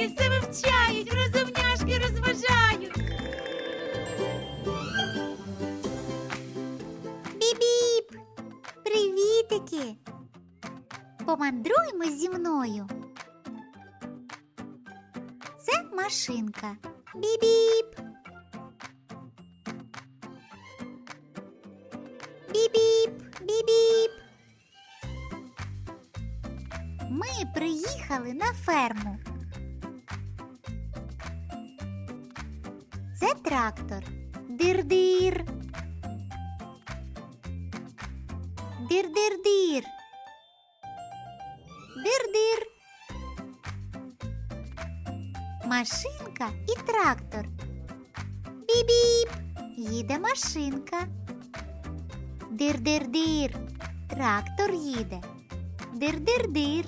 розумняшки все вивчають, розумняшки розважають. Біп-біп! Привітики! Помандруймо зі мною. Це машинка. Біп-біп! Біп-біп! Біп-біп! Ми приїхали на ферму. Це трактор. Дир-дир. Дир-дир-дир. Дир-дир. Машинка і трактор. Біп-біп. Їде машинка. Дир-дир-дир. Трактор їде. Дир-дир-дир.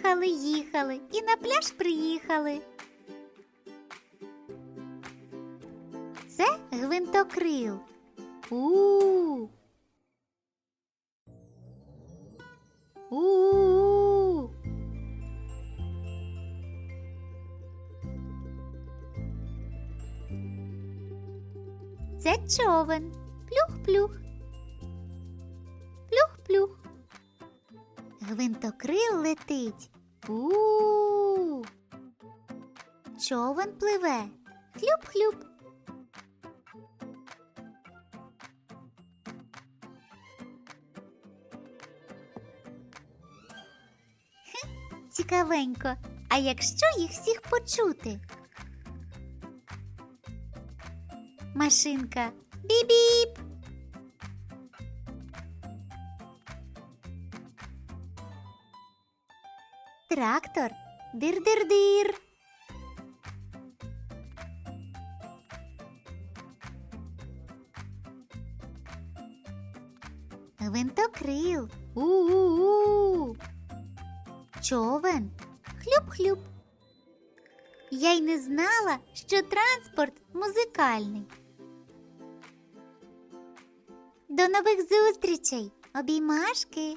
Їхали, їхали і на пляж приїхали. Це гвинтокрил. У. У. Це човен. Плюх-плюх. Гвинтокрил летить. У. Човен пливе. Хлюп-хлюп. Цікавенько. А якщо їх всіх почути? Машинка. Біп-біп. Трактор. Дир-дир-дир. Гвинтокрил. У-у-у. Човен. Хлюп-хлюп. Я й не знала, що транспорт музикальний. До нових зустрічей. Обіймашки.